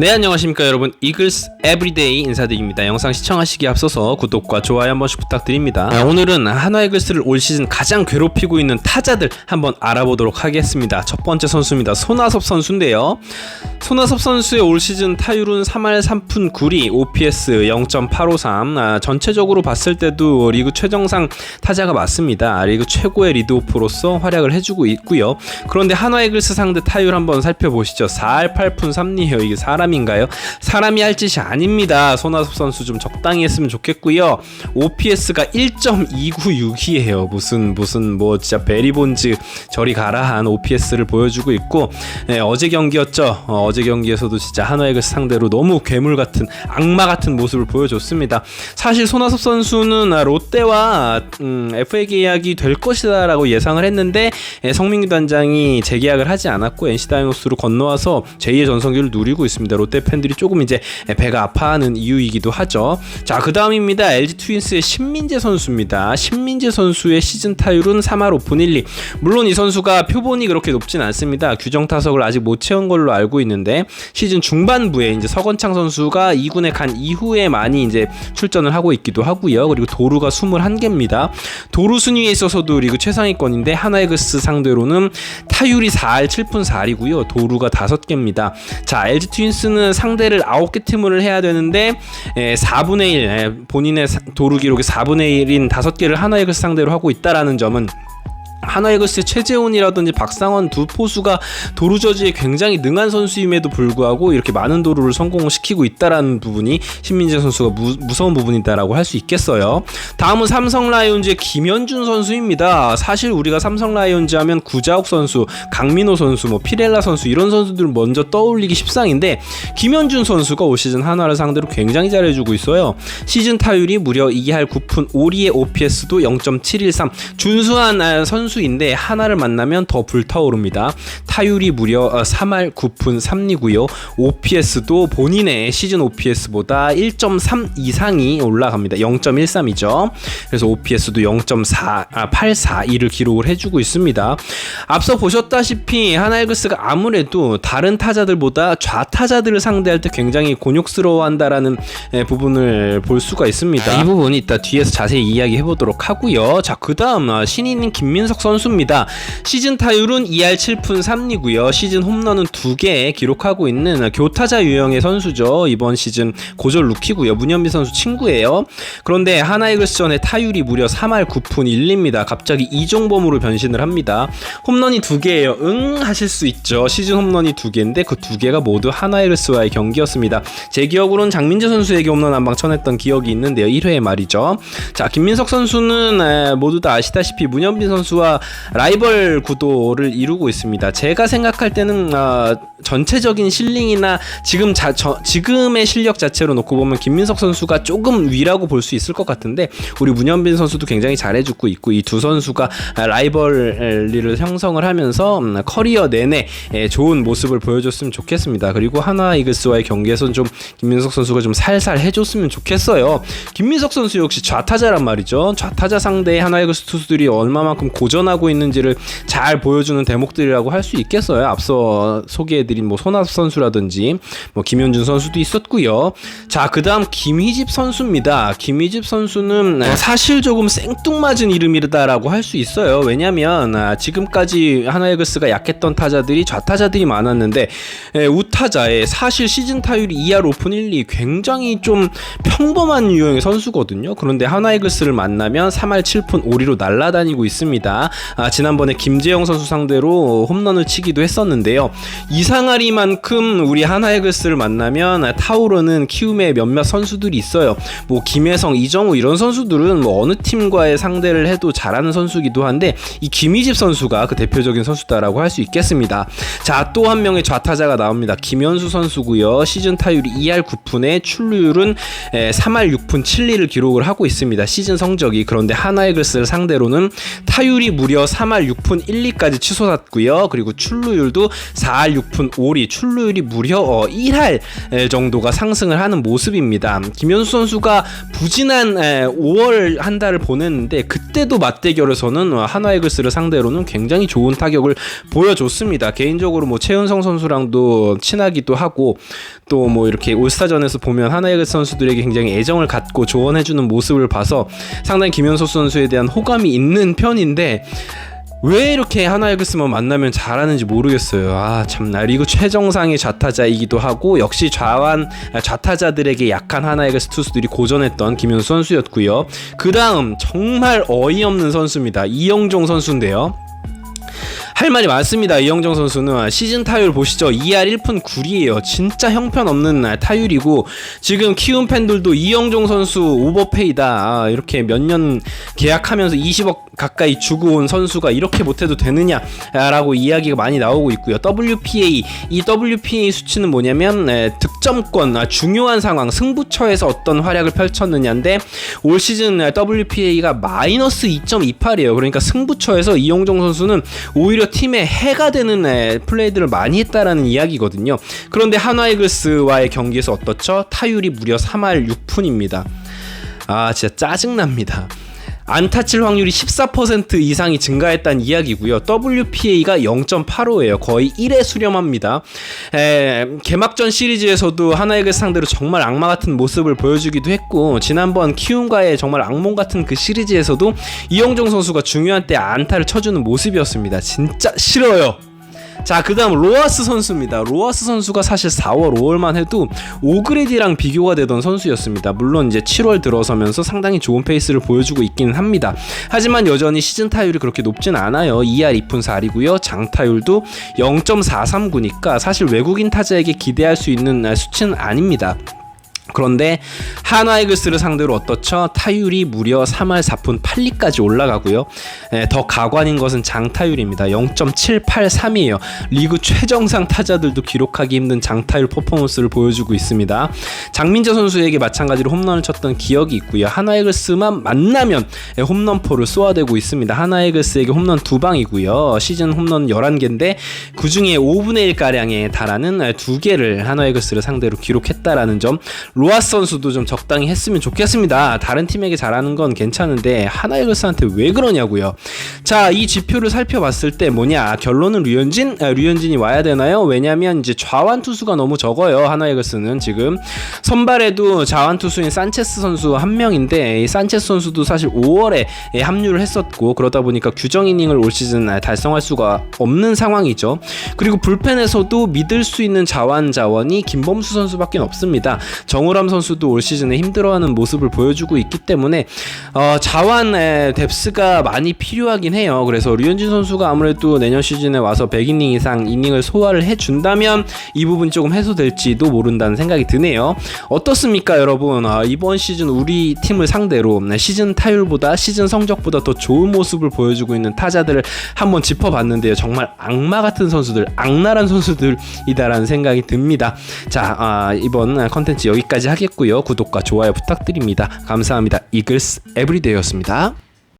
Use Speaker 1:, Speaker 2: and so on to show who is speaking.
Speaker 1: 네 안녕하십니까 여러분. 이글스 에브리데이 인사드립니다. 영상 시청하시기 앞서서 구독과 좋아요 한 번씩 부탁드립니다. 아, 오늘은 한화 이글스를 올 시즌 가장 괴롭히고 있는 타자들 한번 알아보도록 하겠습니다. 첫 번째 선수입니다. 손아섭 선수인데요. 손아섭 선수의 올 시즌 타율은 3할 3푼 9리 OPS 0.853 아, 전체적으로 봤을 때도 리그 최정상 타자가 맞습니다. 리그 최고의 리드오프로서 활약을 해주고 있고요. 그런데 한화 이글스 상대 타율 한번 살펴보시죠. 4할 8푼 3리요. 이게 사람 사람인가요? 사람이 할 짓이 아닙니다. 손아섭 선수 좀 적당히 했으면 좋겠고요. OPS가 1.296이에요. 무슨 무슨 뭐 진짜 베리본즈 저리 가라 한 OPS를 보여주고 있고 네, 어제 경기였죠. 어, 제 경기에서도 진짜 한화에그 상대로 너무 괴물 같은 악마 같은 모습을 보여줬습니다. 사실 손아섭 선수는 롯데와 음, FA 계약이 될 것이다라고 예상을 했는데 예, 성민규 단장이 재계약을 하지 않았고 NC 다이노스로 건너와서 제2의 전성기를 누리고 있습니다. 롯데 팬들이 조금 이제 배가 아파하는 이유이기도 하죠. 자, 그 다음입니다. LG 트윈스의 신민재 선수입니다. 신민재 선수의 시즌 타율은 3할 5분 1리. 물론 이 선수가 표본이 그렇게 높진 않습니다. 규정 타석을 아직 못 채운 걸로 알고 있는데 시즌 중반부에 이제 서건창 선수가 2군에 간 이후에 많이 이제 출전을 하고 있기도 하고요. 그리고 도루가 21개입니다. 도루 순위에 있어서도 리그 최상위권인데 하나이그스 상대로는 타율이 4할 7푼 4리고요. 도루가 5개입니다. 자, LG 트윈스 선수는 상대를 9개 팀을 해야 되는데 에, 4분의 1 에, 본인의 도루 기록이 4분의 1인 5개를 하나의 그 상대로 하고 있다라는 점은 하나이글스의 최재훈이라든지 박상원 두 포수가 도루 저지에 굉장히 능한 선수임에도 불구하고 이렇게 많은 도루를 성공시키고 있다라는 부분이 신민재 선수가 무, 무서운 부분이다라고 할 수 있겠어요. 다음은 삼성 라이온즈의 김현준 선수입니다. 사실 우리가 삼성 라이온즈 하면 구자욱 선수, 강민호 선수, 뭐 피렐라 선수 이런 선수들 먼저 떠올리기 십상인데 김현준 선수가 올 시즌 하나를 상대로 굉장히 잘해주고 있어요. 시즌 타율이 무려 2할 9푼 5리의 OPS도 0.713 준수한 아, 선수 선수인데 하나를 만나면 더 불타오릅니다. 타율이 무려 3할 어, 9푼 3리고요. OPS도 본인의 시즌 OPS보다 1.3 이상이 올라갑니다. 0.13이죠. 그래서 OPS도 0.4 아, 842를 기록을 해주고 있습니다. 앞서 보셨다시피 하나이글스가 아무래도 다른 타자들보다 좌타자들을 상대할 때 굉장히 곤욕스러워한다라는 부분을 볼 수가 있습니다. 이 부분 이따 뒤에서 자세히 이야기해 보도록 하고요. 자, 그 다음 아, 신인인 김민석 선수 선수입니다. 시즌 타율은 2할 7푼 3리고요. 시즌 홈런은 2개 기록하고 있는 교타자 유형의 선수죠. 이번 시즌 고졸 루키고요. 문현비 선수 친구예요. 그런데 하나이글스전의 타율이 무려 3할 9푼 1리입니다. 갑자기 이종범으로 변신을 합니다. 홈런이 2개예요. 응 하실 수 있죠. 시즌 홈런이 2개인데 그 2개가 모두 하나이글스와의 경기였습니다. 제 기억으로는 장민재 선수에게 홈런 한 방 쳐냈던 기억이 있는데요. 1회에 말이죠. 자, 김민석 선수는 모두 다 아시다시피 문현빈 선수와 라이벌 구도를 이루고 있습니다. 제가 생각할 때는 어, 전체적인 실링이나 지금 자, 저, 지금의 실력 자체로 놓고 보면 김민석 선수가 조금 위라고 볼 수 있을 것 같은데 우리 문현빈 선수도 굉장히 잘해주고 있고 이 두 선수가 라이벌리를 형성을 하면서 음, 커리어 내내 예, 좋은 모습을 보여줬으면 좋겠습니다. 그리고 하나 이글스와의 경기에서는 좀 김민석 선수가 좀 살살 해줬으면 좋겠어요. 김민석 선수 역시 좌타자란 말이죠. 좌타자 상대의 하나 이글스 투수들이 얼마만큼 고전 한 하고 있는지를 잘 보여주는 대목들이라고 할 수 있겠어요. 앞서 소개해드린 뭐 손아섭 선수라든지 뭐 김현준 선수도 있었고요. 자, 그 다음 김희집 선수입니다. 김희집 선수는 사실 조금 생뚱맞은 이름이다라고 할 수 있어요. 왜냐면 아, 지금까지 하나이글스가 약했던 타자들이 좌타자들이 많았는데 에, 우타자에 사실 시즌 타율이 2할 오픈 1, 2 굉장히 좀 평범한 유형의 선수거든요. 그런데 하나이글스를 만나면 3할 7푼 5리로 날아다니고 있습니다. 아, 지난번에 김재영 선수 상대로 홈런을 치기도 했었는데요. 이상하리만큼 우리 하나이글스를 만나면 타오르는 키움의 몇몇 선수들이 있어요. 뭐 김혜성, 이정우 이런 선수들은 뭐 어느 팀과의 상대를 해도 잘하는 선수기도 한데 이 김희집 선수가 그 대표적인 선수다라고 할 수 있겠습니다. 자, 또 한 명의 좌타자가 나옵니다. 김현수 선수고요. 시즌 타율이 2할 9푼에 출루율은 3할 6푼 7리를 기록을 하고 있습니다. 시즌 성적이 그런데 하나이글스를 상대로는 타율이 무려 3할 6푼 1리까지 치솟았고요. 그리고 출루율도 4할 6푼 5리, 출루율이 무려 어, 1할 정도가 상승을 하는 모습입니다. 김현수 선수가 부진한 에, 5월 한 달을 보냈는데 그때도 맞대결에서는 한화이글스를 상대로는 굉장히 좋은 타격을 보여줬습니다. 개인적으로 뭐 최은성 선수랑도 친하기도 하고 또 뭐 이렇게 올스타전에서 보면 하나이글스 선수들에게 굉장히 애정을 갖고 조언해주는 모습을 봐서 상당히 김현수 선수에 대한 호감이 있는 편인데 왜 이렇게 하나이글스만 만나면 잘하는지 모르겠어요. 아 참나 리그 최정상의 좌타자이기도 하고 역시 좌완 아, 좌타자들에게 약한 하나이글스 투수들이 고전했던 김현수 선수였고요. 그 다음 정말 어이없는 선수입니다. 이영종 선수인데요. 할 말이 많습니다. 이영정 선수는 시즌 타율 보시죠. 2할 1푼 9리에요. 진짜 형편없는 타율이고 지금 키운 팬들도 이영종 선수 오버페이다. 아, 이렇게 몇 년 계약하면서 20억 가까이 주고 온 선수가 이렇게 못해도 되느냐라고 이야기가 많이 나오고 있고요. WPA 이 WPA 수치는 뭐냐면 에, 득점권 아, 중요한 상황 승부처에서 어떤 활약을 펼쳤느냐인데 올 시즌 WPA가 마이너스 2.28이에요. 그러니까 승부처에서 이영종 선수는 오히려 팀에 해가 되는 에, 플레이들을 많이 했다라는 이야기거든요. 그런데 한화이글스와의 경기에서 어떻죠? 타율이 무려 3할 6푼입니다. 아 진짜 짜증납니다. 안타 칠 확률이 14% 이상이 증가했다는 이야기고요. WPA가 0.85예요. 거의 1에 수렴합니다. 에, 개막전 시리즈에서도 하나에게 상대로 정말 악마 같은 모습을 보여주기도 했고 지난번 키움과의 정말 악몽 같은 그 시리즈에서도 이영종 선수가 중요한 때 안타를 쳐주는 모습이었습니다. 진짜 싫어요. 자, 그 다음 로아스 선수입니다. 로아스 선수가 사실 4월, 5월만 해도 오그레디랑 비교가 되던 선수였습니다. 물론 이제 7월 들어서면서 상당히 좋은 페이스를 보여주고 있기는 합니다. 하지만 여전히 시즌 타율이 그렇게 높진 않아요. 2할 2푼 4리고요. 장타율도 0.439니까 사실 외국인 타자에게 기대할 수 있는 수치는 아닙니다. 그런데 한화이글스를 상대로 어떻죠? 타율이 무려 3할 4푼 8리까지 올라가고요. 에, 더 가관인 것은 장타율입니다. 0.783이에요. 리그 최정상 타자들도 기록하기 힘든 장타율 퍼포먼스를 보여주고 있습니다. 장민재 선수에게 마찬가지로 홈런을 쳤던 기억이 있고요. 한화이글스만 만나면 홈런포를 쏘아대고 있습니다. 한화이글스에게 홈런 두 방이고요. 시즌 홈런 11개인데 그 중에 5분의 1가량에 달하는 두 개를 한화이글스를 상대로 기록했다라는 점 로아스 선수도 좀 적당히 했으면 좋겠습니다. 다른 팀에게 잘하는 건 괜찮은데 하나이글스한테 왜 그러냐고요. 자, 이 지표를 살펴봤을 때 뭐냐? 결론은 류현진? 아, 류현진이 와야 되나요? 왜냐면 이제 좌완 투수가 너무 적어요. 하나이글스는 지금 선발에도 좌완 투수인 산체스 선수 한 명인데 이 산체스 선수도 사실 5월에 합류를 했었고 그러다 보니까 규정 이닝을 올 시즌 달성할 수가 없는 상황이죠. 그리고 불펜에서도 믿을 수 있는 자완 자원이 김범수 선수밖에 없습니다. 정우 정우람 선수도 올 시즌에 힘들어하는 모습을 보여주고 있기 때문에 어, 자완의 뎁스가 많이 필요하긴 해요. 그래서 류현진 선수가 아무래도 내년 시즌에 와서 100이닝 이상 이닝을 소화를 해준다면 이 부분이 조금 해소될지도 모른다는 생각이 드네요. 어떻습니까, 여러분? 아, 이번 시즌 우리 팀을 상대로 시즌 타율보다 시즌 성적보다 더 좋은 모습을 보여주고 있는 타자들을 한번 짚어봤는데요. 정말 악마 같은 선수들, 악랄한 선수들이다라는 생각이 듭니다. 자, 아, 이번 컨텐츠 여기까지. 여기까지 하겠고요. 구독과 좋아요 부탁드립니다. 감사합니다. 이글스 에브리데이였습니다.